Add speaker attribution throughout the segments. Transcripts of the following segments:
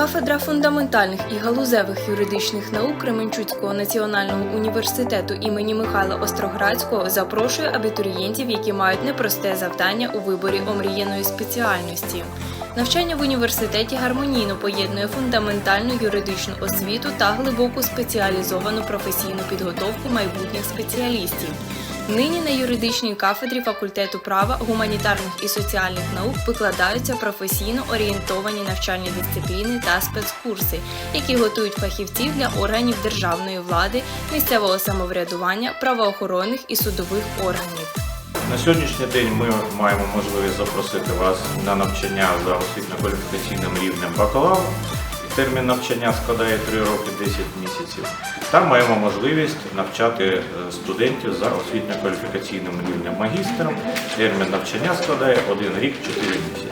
Speaker 1: Кафедра фундаментальних і галузевих юридичних наук Кременчуцького національного університету імені Михайла Остроградського запрошує абітурієнтів, які мають непросте завдання у виборі омріяної спеціальності. Навчання в університеті гармонійно поєднує фундаментальну юридичну освіту та глибоку спеціалізовану професійну підготовку майбутніх спеціалістів. Нині на юридичній кафедрі факультету права, гуманітарних і соціальних наук викладаються професійно орієнтовані навчальні дисципліни та спецкурси, які готують фахівців для органів державної влади, місцевого самоврядування, правоохоронних і судових органів.
Speaker 2: На сьогоднішній день ми маємо можливість запросити вас на навчання за освітньо-кваліфікаційним рівнем бакалавр. Термін навчання складає 3 роки 10 місяців. Та маємо можливість навчати е, студентів за освітньо-кваліфікаційним рівнем магістром. Термін навчання складає 1 рік 4 місяці.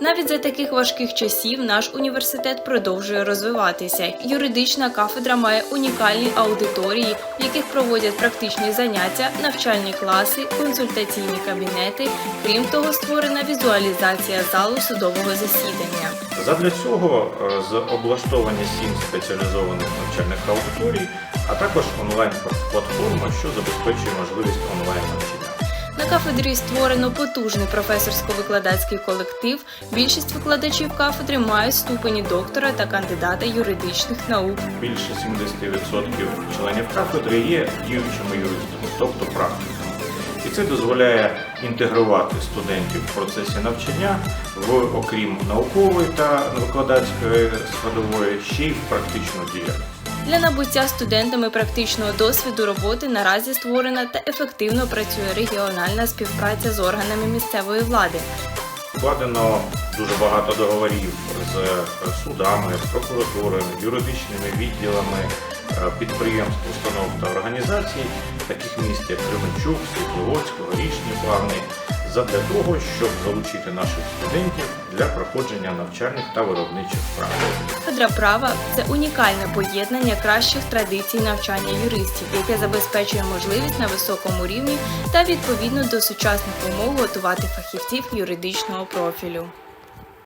Speaker 1: Навіть за таких важких часів наш університет продовжує розвиватися. Юридична кафедра має унікальні аудиторії, в яких проводять практичні заняття, навчальні класи, консультаційні кабінети. Крім того, створена візуалізація залу судового засідання.
Speaker 2: Задля цього е, з облаштовані сім спеціалізованих навчальних аудиторій, а також онлайн-платформа, що забезпечує можливість онлайн навчання.
Speaker 1: Кафедрі створено потужний професорсько-викладацький колектив. Більшість викладачів кафедри мають ступені доктора та кандидата юридичних наук.
Speaker 2: Більше 70% членів кафедри є діючими юристами, тобто практиками. Це дозволяє інтегрувати студентів в процесі навчання в окрім наукової та викладацької складової, ще й в практичну діяльність.
Speaker 1: Для набуття студентами практичного досвіду роботи наразі створена та ефективно працює регіональна співпраця з органами місцевої влади.
Speaker 2: Укладено дуже багато договорів з судами, прокуратурами, юридичними відділами підприємств, установ та організацій, таких міст як Кременчук, Світловодськ, Горішні Плавни, задля того, щоб залучити наших студентів для проходження навчальних та виробничих практик.
Speaker 1: Кафедра права це унікальне поєднання кращих традицій навчання юристів, яке забезпечує можливість на високому рівні та відповідно до сучасних умов готувати фахівців юридичного профілю.